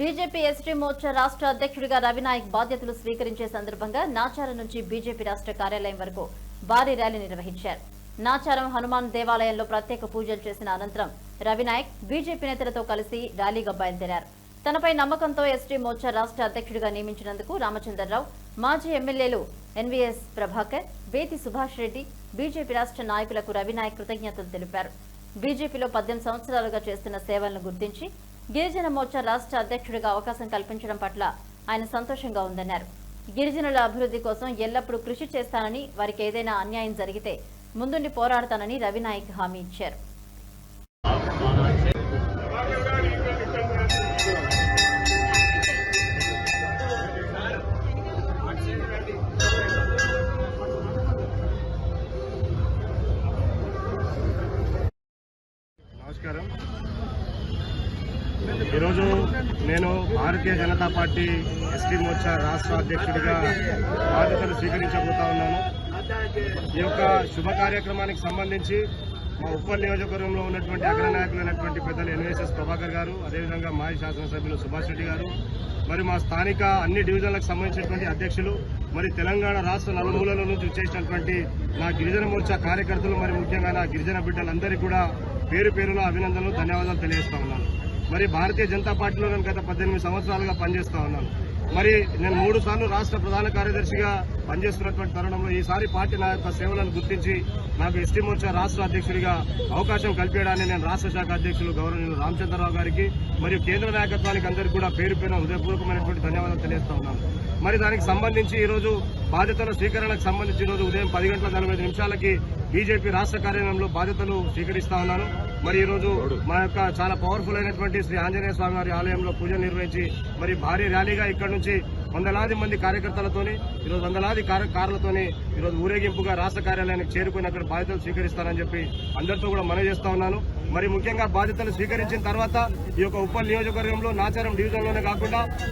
BJP ST Morcha రాష్ట్ర అధ్యక్షుడిగా రవినాయక్ బాధ్యతలు స్వీకరించే సందర్భంగా నాచారం నుంచి బీజేపీ రాష్ట్ర కార్యాలయం వరకు భారీ ర్యాలీ నిర్వహించారు. నాచారం హనుమాన్ దేవాలయంలో ప్రత్యేక పూజలు చేసిన అనంతరం రవినాయక్ బీజేపీ నేతలతో కలిసి ర్యాలీగా బయలుదేరారు. తనపై నమ్మకంతో ఎస్టీ మోర్చా రాష్ట్ర అధ్యక్షుడిగా నియమించినందుకు రామచంద్రరావు మాజీ ఎమ్మెల్యేలు ఎన్వీఎస్ ప్రభాకర్ బేతి సుభాష్ రెడ్డి బీజేపీ రాష్ట్ర నాయకులకు రవినాయక్ కృతజ్ఞతలు తెలిపారు. బీజేపీలో పద్దెనిమిది సంవత్సరాలుగా చేస్తున్న సేవలను గుర్తించి గిరిజన మోర్చా రాష్ట్ర అధ్యక్షుడిగా అవకాశం కల్పించడం పట్ల ఆయన సంతోషంగా ఉందన్నారు. గిరిజనుల అభివృద్ధి కోసం ఎల్లప్పుడూ కృషి చేస్తానని వారికి ఏదైనా అన్యాయం జరిగితే ముందుండి పోరాడతానని రవినాయక్ హామీ ఇచ్చారు. నమస్కారం. ఈరోజు నేను భారతీయ జనతా పార్టీ ఎస్టీ మోర్చా రాష్ట్ర అధ్యక్షుడిగా బాధ్యతలు స్వీకరించబోతా ఉన్నాను. ఈ యొక్క శుభ కార్యక్రమానికి సంబంధించి మా ఉప్పల్ నియోజకవర్గంలో ఉన్నటువంటి అగ్రనాయకులైనటువంటి పెద్దలు ఎన్వీఎస్ఎస్ ప్రభాకర్ గారు అదేవిధంగా మాజీ శాసనసభ్యులు సుభాష్ రెడ్డి గారు మరి మా స్థానిక అన్ని డివిజన్లకు సంబంధించినటువంటి అధ్యక్షులు మరి తెలంగాణ రాష్ట్ర నలుమూలలో నుంచి వచ్చేసినటువంటి నా గిరిజన మోర్చా కార్యకర్తలు మరి ముఖ్యంగా నా గిరిజన బిడ్డలందరికీ కూడా పేరు పేరున అభినందనలు ధన్యవాదాలు తెలియజేస్తా ఉన్నాను. మరి భారతీయ జనతా పార్టీలో నేను గత పద్దెనిమిది సంవత్సరాలుగా పనిచేస్తా ఉన్నాను. మరి నేను మూడు సార్లు రాష్ట్ర ప్రధాన కార్యదర్శిగా పనిచేస్తున్నటువంటి తరుణంలో ఈసారి పార్టీ నా యొక్క సేవలను గుర్తించి నాకు ఎస్టీ మోర్చా రాష్ట్ర అధ్యక్షుడిగా అవకాశం కల్పించడాన్ని నేను రాష్ట్ర శాఖ అధ్యక్షులు గౌరవనీయులు రామచంద్రరావు గారికి మరియు కేంద్ర నాయకత్వానికి అందరికీ కూడా పేరు పేరున హృదయపూర్వకమైనటువంటి ధన్యవాదాలు తెలియజేస్తా ఉన్నాను. మరి దానికి సంబంధించి ఈ రోజు బాధ్యతల స్వీకరణకు సంబంధించి ఈ రోజు ఉదయం పది గంటల నలభై నిమిషాలకి బీజేపీ రాష్ట్ర కార్యాలయంలో బాధ్యతలు స్వీకరిస్తా ఉన్నాను. మరి ఈ రోజు మా యొక్క చాలా పవర్ఫుల్ అయినటువంటి శ్రీ ఆంజనేయ స్వామి వారి ఆలయంలో పూజలు నిర్వహించి మరి భారీ ర్యాలీగా ఇక్కడ నుంచి వందలాది మంది కార్యకర్తలతోని ఈరోజు వందలాది కార్- కార్లతోని ఈరోజు ఊరేగింపుగా రాష్ట్ర కార్యాలయానికి చేరుకుని అక్కడ బాధ్యతలు స్వీకరిస్తారని చెప్పి అందరితో కూడా మనవి చేస్తా ఉన్నాను. మరి ముఖ్యంగా బాధ్యతలు స్వీకరించిన తర్వాత ఈ యొక్క ఉప్పల్ నియోజకవర్గంలో నాచారం డివిజన్లోనే కాకుండా